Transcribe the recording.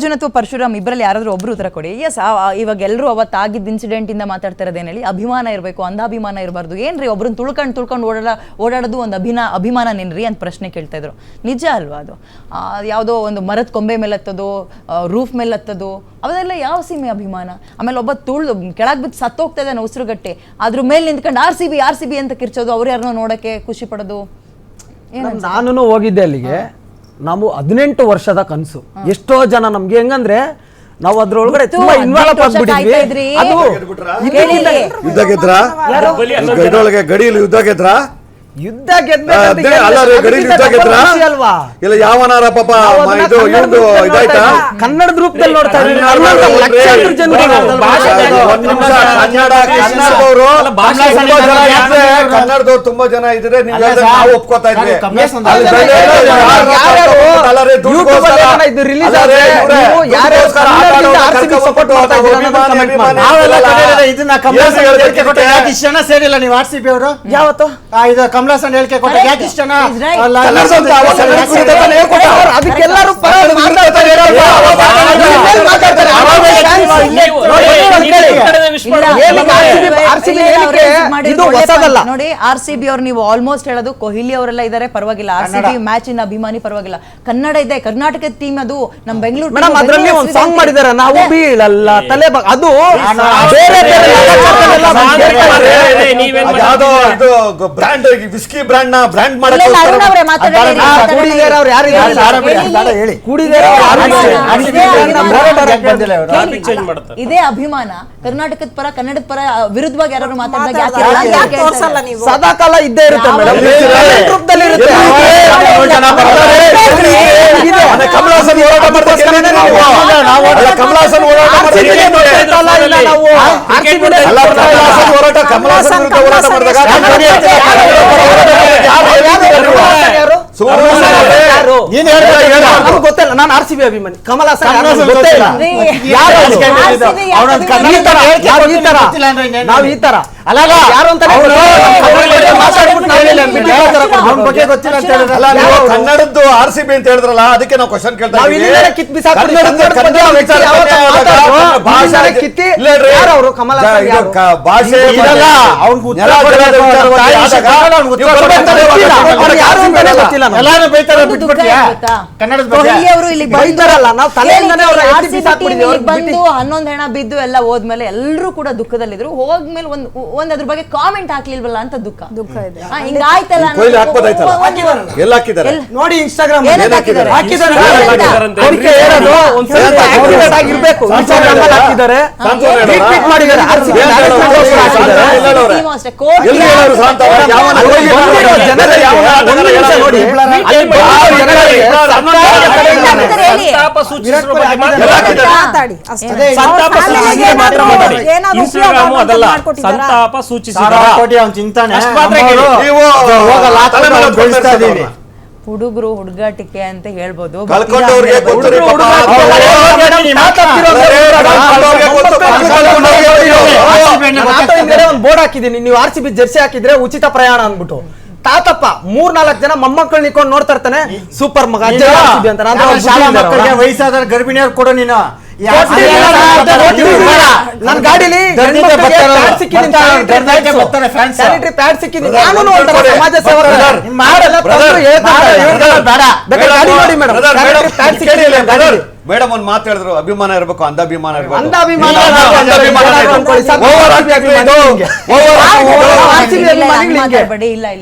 ಅರ್ಜುನ್ ಅಥವಾ ಪರಶುರಾಮ್ ಇಬ್ಬರಲ್ಲಿ ಯಾರಾದರೂ ಒಬ್ರು ಉತ್ತರ ಕೊಡಿ. ಎಸ್ ಇವಾಗ ಎಲ್ಲರೂ ಅವತ್ತು ಆಗಿದ್ದ ಇನ್ಸಿಡೆಂಟ್ ಇಂದ ಮಾತಾಡ್ತಿರೋದೇನು ಹೇಳಿ ಅಭಿಮಾನ ಇರಬೇಕು ಅಂಧಾಭಿಮಾನ ಇರಬಾರ್ದು. ಏನ್ರಿ ಒಬ್ರನ್ನ ತುಳ್ಕೊಂಡು ತುಳ್ಕೊಂಡು ಓಡಾಡ ಓಡಾಡೋದು ಒಂದು ಅಭಿನ ಅಭಿಮಾನ ನಿನ್ರಿ ಅಂತ ಪ್ರಶ್ನೆ ಕೇಳ್ತಾ ಇದ್ರು. ನಿಜ ಅಲ್ವಾ ಅದು? ಯಾವುದೋ ಒಂದು ಮರದ ಕೊಂಬೆ ಮೇಲತ್ತದು ಹತ್ತೋದು ರೂಫ್ ಮೇಲೆ ಹತ್ತೋದು ಅವೆಲ್ಲ ಯಾವ ಸೀಮೆ ಅಭಿಮಾನ? ಆಮೇಲೆ ಒಬ್ಬ ತುಳ್ದು ಕೆಳಗೆ ಬಿದ್ದು ಸತ್ತೋಗ್ತಾ ಇದ್ದಾನೆ ಉಸಿರುಗಟ್ಟೆ. ಅದ್ರ ಮೇಲೆ ನಿಂತ್ಕೊಂಡು R C B R C B ಅಂತ ಕಿರ್ಚೋದು ಅವ್ರು ಯಾರನ್ನೋ ನೋಡೋಕ್ಕೆ ಖುಷಿ ಪಡೋದು? ನಾನು ಹೋಗಿದ್ದೆ ಅಲ್ಲಿಗೆ. ನಾವು ಹದಿನೆಂಟು ವರ್ಷದ ಕನಸು. ಎಷ್ಟೋ ಜನ ನಮ್ಗೆ ಹೆಂಗಂದ್ರೆ ನಾವು ಅದ್ರೊಳಗಡೆ ತುಂಬಾ ಇನ್ವಾಲ್ವ್. ಆಗ್ಬಿಟ್ಟಿದ್ವಿ. ಯುದ್ಧ ಗೆದ್ರ ಗಡಿಯೊಳಗೆ ಗಡಿಯಲ್ಲಿ ಯುದ್ಧ ಗೆದ್ರ ಯುದ್ಧ ಅಲ್ವಾ? ಇಲ್ಲ ಯಾವನಾರ ಪಾಪ ಇದು ಕನ್ನಡದ ರೂಪದಲ್ಲಿ ಇದಾಯ್ತಾ? ನೋಡ್ತಾ ಕನ್ನಡದ ರೂಪದಲ್ಲಿ ಕನ್ನಡದವರು ತುಂಬಾ ಜನ ಇದ್ರೆ ನೀವು ಒಪ್ಕೋತಾ ಇದ್ವಿ. ಇದು ಇದನ್ನ ಸೇರಿಲ್ಲ ನೀವು ಆರ್ ಸಿ ಬಿ ಅವರು ಯಾವತ್ತು ಆ, ಇದು ಕಮಲಾಸನ್ ಹೇಳಿಕೆ ಕೊಟ್ಟ ಯಾಕೆ ಇಷ್ಟು ಜನ He's right. ಅಲ್ಲ, ಕನ್ನಡದ ಅಂತ ಅವ ಕನ್ನಡ ಕುರಿತ ತಾನೇ ಹೇಳ್ಕೊಟ್ಟ. ಅವ್ರು. ಅದಕ್ಕೆಲ್ಲರೂ ಮಾತಾಡ್ತಾರೆ ನೋಡಿ, ಆರ್ ಸಿ ಬಿ ಅವ್ರು ನೀವು ಆಲ್ಮೋಸ್ಟ್ ಹೇಳೋದು ಕೊಹ್ಲಿ ಅವರೆಲ್ಲ ಇದಾರೆ ಪರವಾಗಿಲ್ಲ. ಆರ್ ಸಿ ಬಿ ಮ್ಯಾಚ್ ಇನ ಅಭಿಮಾನಿ ಪರವಾಗಿಲ್ಲ. ಕನ್ನಡ ಇದೆ ಕರ್ನಾಟಕದ ಟೀಮ್ ಅದು ನಮ್ ಬೆಂಗಳೂರು ಮೇಡಮ್ ಅದರಲ್ಲಿ ಒಂದು ಸಾಂಗ್ ಮಾಡಿದಾರೆ ನಾವು ಬೀಳಲ್ಲ ತಲೆ ಅದು ಬೇರೆ ಬೇರೆ ಇದು ವಿಸ್ಕಿ ಬ್ರ್ಯಾಂಡ್ನ ಬ್ರ್ಯಾಂಡ್ ಅರುಣ್ ಅವರೇ ಮಾತಾಡಲಿ ಆ, ಕೂಡಿದ್ದಾರೆ ಅವ್ರು ಯಾರು ಇದ್ದಾರೆ? ಬೇಡ, ಬೇಡ, ಬೇಡ, ಹೇಳಿ. ಕೂಡಿದ್ದಾರೆ ಅವ್ರು ಯಾರು ಇದ್ದಾರೆ? ಅಭಿಮಾನ, RCB brand ನ ಬೇರೆ ಬೇರೆ ಯಾಕೆ ಬಂದಿಲ್ಲ ಇವರು? ಕೇಳಿ. change ಮಾಡ್ತಾರೆ. ಇದೇ ಅಭಿಮಾನ. ಕರ್ನಾಟಕದ ಪರ ಕನ್ನಡದ ಪರ ಆ, ವಿರುದ್ಧವಾಗಿ ಯಾರು ಮಾತಾಡಿದಾಗ ಯಾಕೆ ಮಾತಾಡಲ್ಲ. ಯಾಕೆ ಯಾಕೆ ಹೇಳ್ತಾ ತೋರ್ಸಲ್ಲ ಇಲ್ಲ? ನೀವು ಸದಾ ಕಾಲ ಇದ್ದೇ ಇರುತ್ತೆ ಯಾವ ಮೇಡಮ್ ರೀತಿ? ರೂಪದಲ್ಲಿ ಇರುತ್ತೆ ಏಳು ಜನ ಬರ್ತಾರೆ. ಇದೆ. ಅದೇ ಕಮಲಾಸನ್ ಹೋರಾಟ ಮಾಡ್ತಾರೆ ಅದಕ್ಕೋಸ್ಕರನೇ ನಾವು- ನಾವು ಅಲ್ಲ, ಕಮಲಾಸನ್ ಹೋರಾಟ ಮಾಡ್ತಾರೆ RCB ನೇ ನೋಡ್ತಾ ಇಲ್ಲ, ಇಲ್ಲ ನಾವು RCB ನೇ ಅಲ್ಲ ನೋಡ್ತಾ ಇಲ್ಲ. ಕಮಲಾಸನ್ ಹೋರಾಟ ಕಮಲಾಸನ್ ವಿರುದ್ಧ ಹೋರಾಟ ಮಾಡಿದಾಗ ಗೊತ್ತಿಲ್ಲ ನಾನು ಆರ್ ಸಿ ಬಿ ಅಭಿಮಾನಿ. ಕಮಲ್ ಹಾಸನ್ ಗೊತ್ತೇ ಇಲ್ಲ. ನಾವು ಈ ತರ. ಕನ್ನಡದ್ದು ಆರ್ ಸಿ ಬಿ ಅಂತ ಹೇಳಿದ್ರಲ್ಲ ಅದಕ್ಕೆ ನಾವು ಕ್ವಶನ್ ಕೇಳ್ತಾ? ಭಾಷೆ. ಹನ್ನೊಂದು ಹೆಣ ಬಿದ್ದು ಎಲ್ಲ ಹೋದ್ಮೇಲೆ ಎಲ್ಲರೂ ಕೂಡ ದುಃಖದಲ್ಲಿದ್ರು ಹೋದ್ಮೇಲೆ ಒಂದ್ ಒಂದ್ ಅದ್ರ ಬಗ್ಗೆ ಕಾಮೆಂಟ್ ಹಾಕ್ಲಿಲ್ವಲ್ಲ ಅಂತ ದುಃಖ. ದುಃಖ ಇದೆ. ಆ, ಹಿಂಗಾಯ್ತಲ್ಲ ಅನ್ನೋ- ಕೊಹ್ಲಿ ಹಾಕ್ಬೋದಾಯ್ತಲ್ಲ? ಒಂದು- ಎಲ್ಲ ಹಾಕಿದ್ದಾರೆ? ನೋಡಿ ಇನ್ಸ್ಟಾಗ್ರಾಮ್ ಹಾಕಿದ್ದಾರೆ? ಆಕ್ಟಿವೇಟ್ ಆಗಿರ್ಬೇಕು ಹಾಕಿದ್ದಾರೆ? ಮಾಡಿದ್ದಾರೆ. ಸಂತಾಪ ಸೂಚಿಸಿರೋ ಬಗ್ಗೆ ಎಲ್ಲ ಮಾತಾಡಿ. ಹಾಕಿದ್ದಾರೆ. ಮಾತಾಡಿ. ಅಷ್ಟೇ. ಅದೇ ಸಂತಾಪ ಸೂಚಿಸಿದ ಮಾತ್ರ ಏನಾದ್ರು- ಇನ್ಸ್ಟಾಗ್ರಾಮ್ ಅದಲ್ಲ. ಸಂತಾಪ ಸೂಚಿಸಿದ ಕೋಟಿ ಅವ್ನು ಚಿಂತಾನೆ. ಅಷ್ಟ್ ಮಾತ್ರ ನೀವು ಹೋಗಲ್ಲ, ಆ ಥರ ತಲೆ ಮೇಲೆ ನಾವು ಬೆಳೆಸ್ತಾ ಇದೀವಿ. ಹುಡುಗರು ಹುಡುಗಾಟಿಕೆ ಅಂತ ಹೇಳ್ಬೋದು ಒಂದು ಬೋರ್ಡ್ ಹಾಕಿದೀನಿ ನೀವು ಆರ್ ಸಿ ಬಿ ಜರ್ಸಿ ಹಾಕಿದ್ರೆ ಉಚಿತ ಪ್ರಯಾಣ ಅಂದ್ಬಿಟ್ಟು ತಾತಪ್ಪ ಮೂರ್ ನಾಲ್ಕು ಜನ ಮೊಮ್ಮಕ್ಕಳು ನಿಕೊಂಡು ನೋಡ್ತಾ ಇರ್ತಾನೆ ಸೂಪರ್ ಮಗ ವಯಸ್ಸಾದ ಗರ್ಭಿಣಿಯವ್ರು ಕೊಡೋ ನೀನು ನನ್ ಗಾಡಿಲಿ ಬರ್ತಾರೆ ಪ್ಯಾಡ್ ಸಿಕ್ಕಿದೆ, ಬರ್ತಾರೆ, sanitary ದರ್ದಿಗೆ pads. ಬರ್ತಾರೆ fans. sanitary pad ಸಿಕ್ಕಿದೆ. Brother, ನಾನು ಸಮಾಜ ಸೇವಕ. ಬೇಡ. ಗಾಡಿ ನೋಡಿ ಮೇಡಮ್ ಮೇಡಮ್, ಒಂದ್ ಮಾತು ಹೇಳಿದ್ರು ಅಭಿಮಾನ ಇರಬೇಕು ಇರಬೇಕು. ಅಭಿಮಾನಿಗಳು ಹಿಂಗೆ. ಮಾತಾಡ್ಬೇಡಿ ಇಲ್ಲ ಇಲ್ಲ.